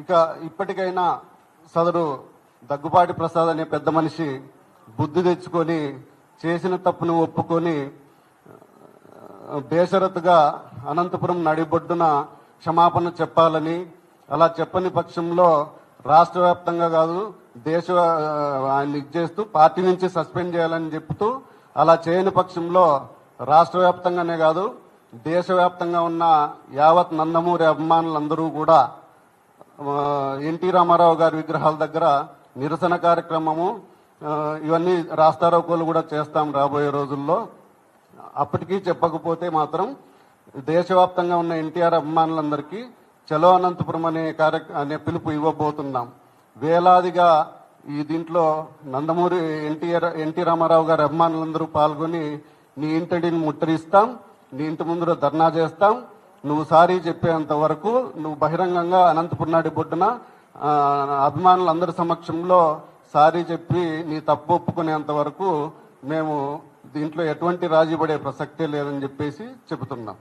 ఇక ఇప్పటికైనా సదరు దగ్గుపాటి ప్రసాద్ అనే పెద్ద మనిషి బుద్ధి తెచ్చుకొని చేసిన తప్పును ఒప్పుకొని ఆ, బేషరతుగా అనంతపురం నడిబొడ్డున క్షమాపణ చెప్పాలని అలా చెప్పని పక్షంలో రాష్ట్ర వ్యాప్తంగా కాదు దేశ ఆయన ఇచ్చేస్తూ పార్టీ నుంచి సస్పెండ్ చేయాలని చెప్తూ అలా చేయని పక్షంలో రాష్ట్ర వ్యాప్తంగానే కాదు దేశవ్యాప్తంగా ఉన్న యావత్ నందమూరి అభిమానులందరూ కూడా ఎన్టీ రామారావు గారి విగ్రహాల దగ్గర నిరసన కార్యక్రమము ఇవన్నీ ఇవన్నీ రాస్తారోకోలు కూడా చేస్తాం రాబోయే రోజుల్లో. అప్పటికీ చెప్పకపోతే మాత్రం దేశవ్యాప్తంగా ఉన్న ఎన్టీఆర్ అభిమానులందరికీ చలో అనంతపురం అనే కార్య అనే పిలుపు ఇవ్వబోతున్నాం. వేలాదిగా ఈ దీంట్లో నందమూరి ఎన్టీఆర్ ఎన్టీ రామారావు గారి అభిమానులందరూ పాల్గొని నీ ఇంటడిని ముట్టడిస్తాం నీ ఇంటి ముందు ధర్నా చేస్తాం నువ్వు సారీ చెప్పేంత వరకు నువ్వు బహిరంగంగా అనంతపుర్నాడి బొడ్డున అభిమానులందరి సమక్షంలో సారీ చెప్పి నీ తప్పు ఒప్పుకునేంత వరకు మేము దీంట్లో ఎటువంటి రాజీ పడే ప్రసక్తే లేదని చెప్పేసి చెబుతున్నాం.